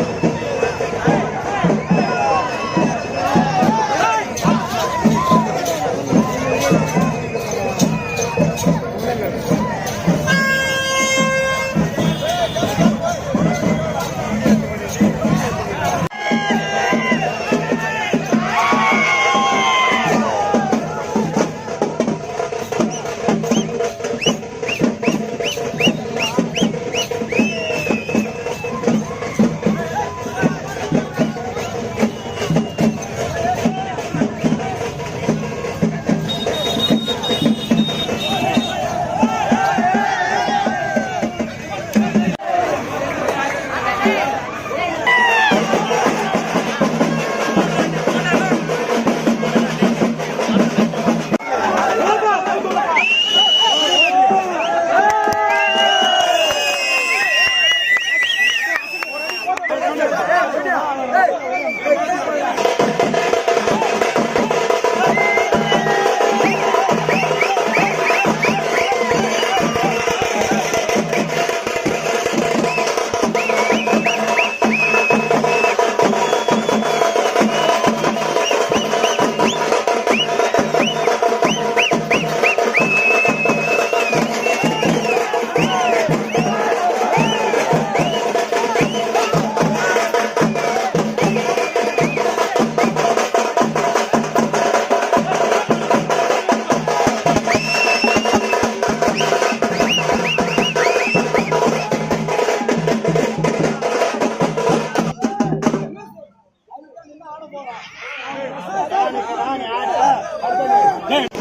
you Amen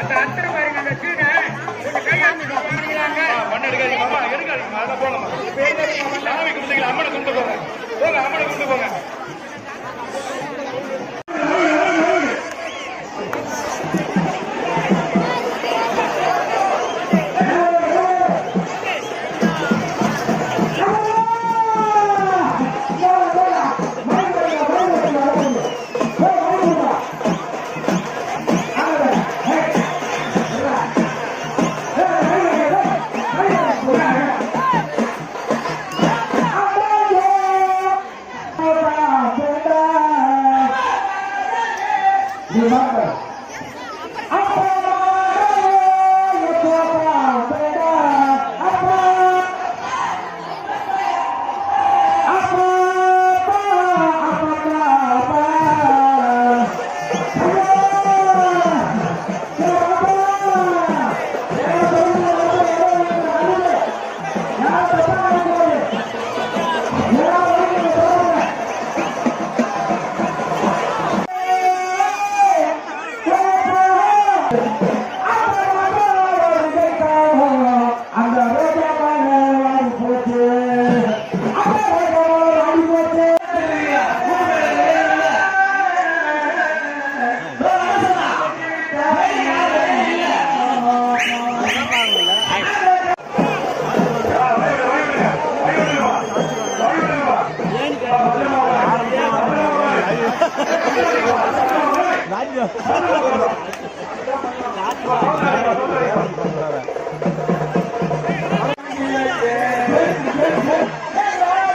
அந்த அத்தனை பாருங்க அந்த சீனை கொஞ்சம் கை எடுத்து பண்ணிக்கிறாங்க மண் எடுக்காதீங்க மாமா எடுக்காதீங்க அதில் போகலாமா சாமி கும்பிட்டீங்க அம்மனை கும்பிட்டு போங்க. போங்க அம்மனை கும்பிட்டு போங்க.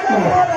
மஞ்சள்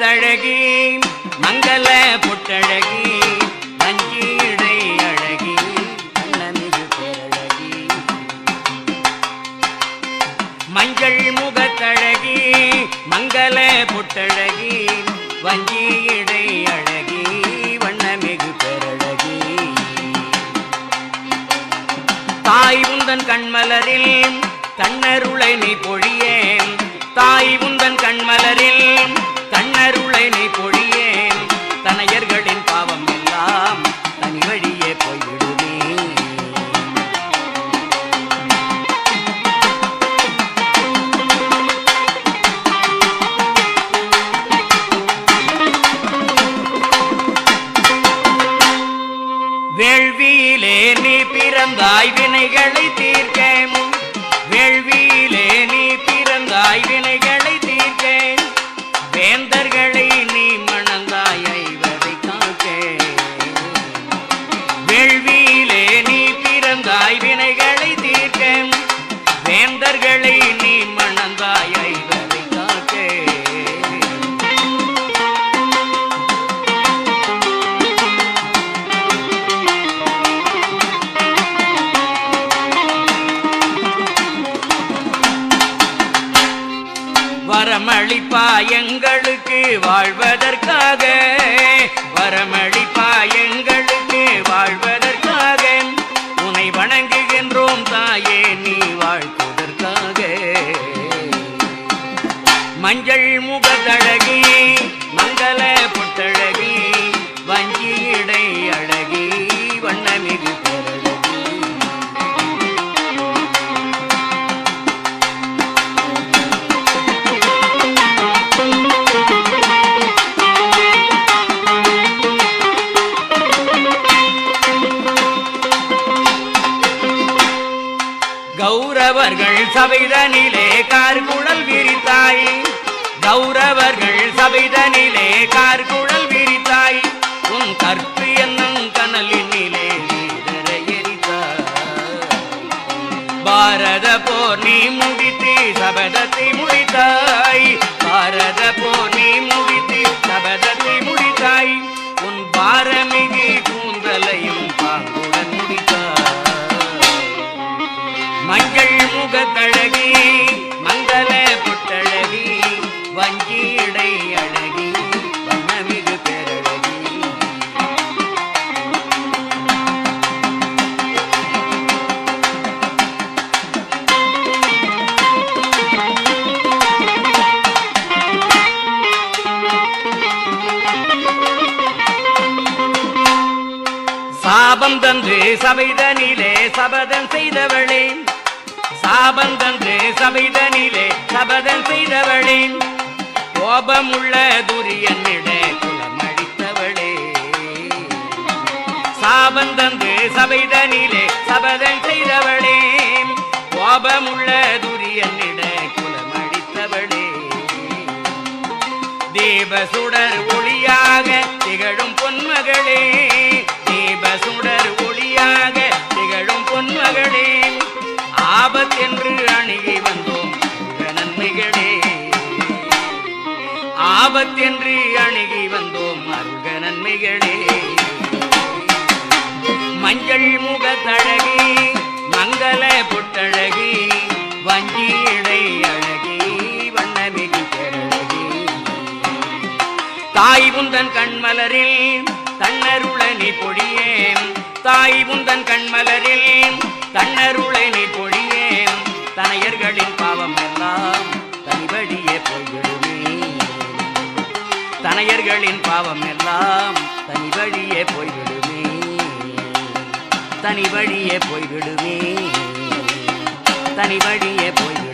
முகத்தழகி மங்கள பொட்டழகி நஞ்சீடை அழகி நன்கு பேரழகி மஞ்சள் முகத்தழகி மங்கள பொட்டழகி வஞ்சி இடை அழகி வண்ணமிகு பெறழகி. தாய் உந்தன் கண்மலரில் தன்னருளை நீ பொழியேன். தாய் உந்தன் கண்மலரில் தன்னருளை நீ பொழியேன் சபைதனிலே கார்குழல் விரித்தாய். கௌரவர்கள் சபைதனிலே கார்குழல் விரித்தாய். உன் கற்பு என்னும் கனலினிலே நீதர பாரத போர் நீ முக சபைதனிலே சபதம் செய்தவளே. சாபம் சபைதனிலே சபதம் செய்தவளே. கோபமுள்ள துரியனிட குலமழித்தவளே சாபம் தந்து சபைதனிலே சபதம் செய்தவளே. கோபமுள்ள துரியனிட குலமழித்தவளே தீப சுடர் ஒளியாக திகழும் பொன்மகளே. தீப சுடர் ஆபத்தென்று அணுகி வந்தோம். நன்மைகளே. ஆபத்தென்று அணுகி வந்தோம். அருக நன்மைகளே. மஞ்சள் முகத்தழகி மங்கள புட்டழகி வஞ்சி இடை அழகி வண்ணமிகு பெறழகி தாய் முந்தன் கண்மலரில் தன்னருளனி பொழியேன் தாய் முந்தன் கண்மலரில் தன்னருளனி பொழியேன் தனையர்களின் பாவம் எல்லாம் தனிபடியே போய்விடுமே. தனையர்களின் பாவம் எல்லாம் தனிபடியே போய்விடுமே. தனிபடியே போய்விடுமே. தனிபடியே வழியே போய்விடுமே.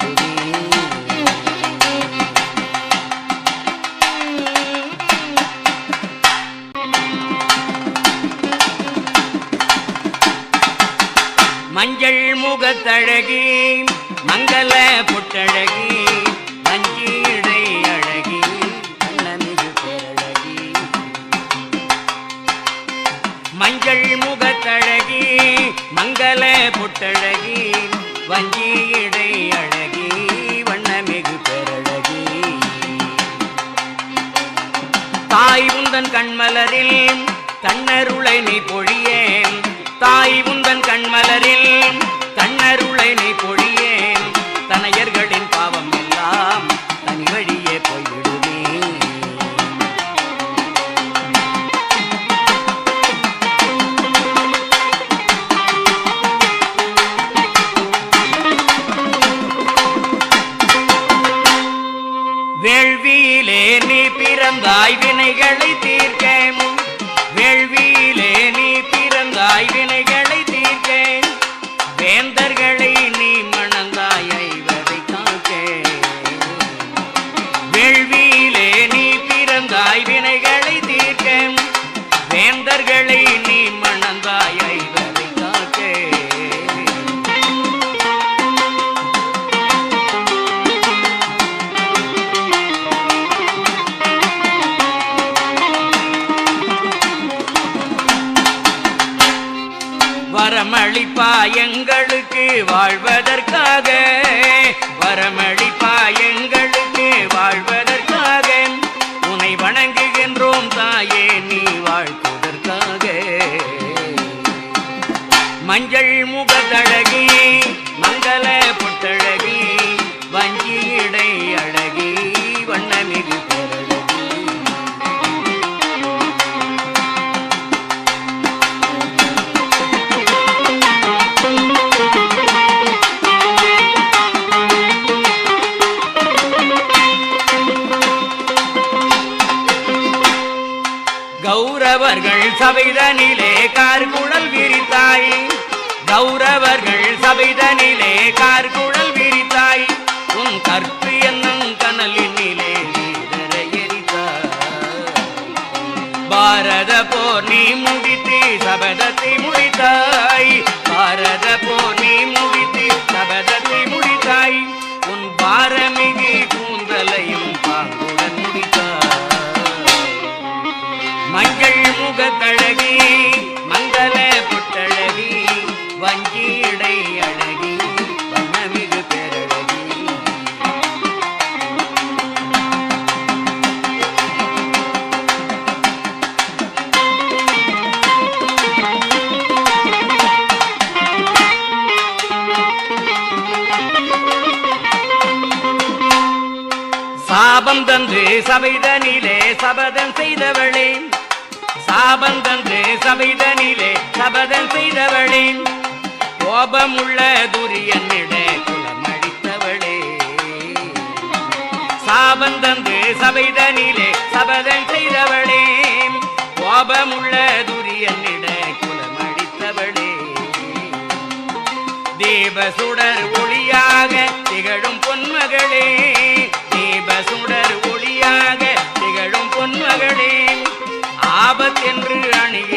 மஞ்சள் முகத்தழகி மங்கள புட்டழகி வஞ்சி அழகி வண்ணமிகு பேரழகி. மஞ்சள் முகத்தழகி மங்கள புட்டழகி வஞ்சி அழகி வண்ணமிகு பேரழகி. தாய் உந்தன் கண்மலரில் கண்ணருளை நீ பொழியேன். தாய் உந்தன் கண்மலரில் கண்ணருளை நீ பொழியேன். தனையர்களின் வஞ்சி அழகி வண்ணமிகு பேரழகி கௌரவர்கள் சபைதனிலே கார்குழல் விரித்தாய். கௌரவர்கள் சபைதனிலே கார்குழல் வஞ்சி அழகி வண்ணமிகு பேரழகி. சாபம் தந்து சபைதனிலே சபதம் செய்தவளே சாபம் சபைதனிலே சபதம் செய்தவளே கோபமுள்ள துரியனிட குலமழித்தவளே சாபந்தந்து சபைதனிலே சபதம் செய்தவளே. கோபமுள்ள துரியனிட குலமழித்தவளே தீப சுடர் ஒளியாக திகழும் பொன்மகளே. தீப சுடர் ஒளியாக திகழும் பொன்மகளே. ஆபத்தென்று அணுகி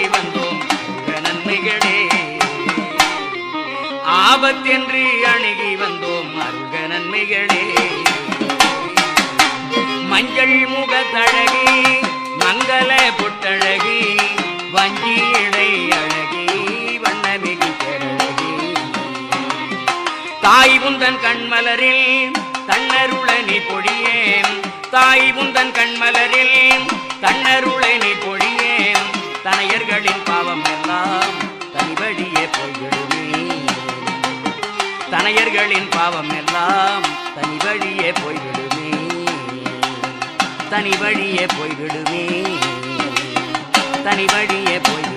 ஆபத்தென்று அணுகி வந்தோம் அருக நன்மைகளே. மஞ்சள் முகத்தழகி மங்கள புட்டழகி வஞ்சி இடை அழகி வண்ணமிகு பேரழகி தாய் உந்தன் கண்மலரில் தன்னருளனி பொழியேன். தாய் உந்தன் கண்மலரில் தன்னருளனி பொழியேன். தனையர்களின் பாவம் எல்லாம் தனிபடியே போய்விடுமே. தனையர்களின் பாவம் எல்லாம் தனி வழியே போய்விடுமே. தனி வழியே போய்விடுமே. தனி வழியே போய்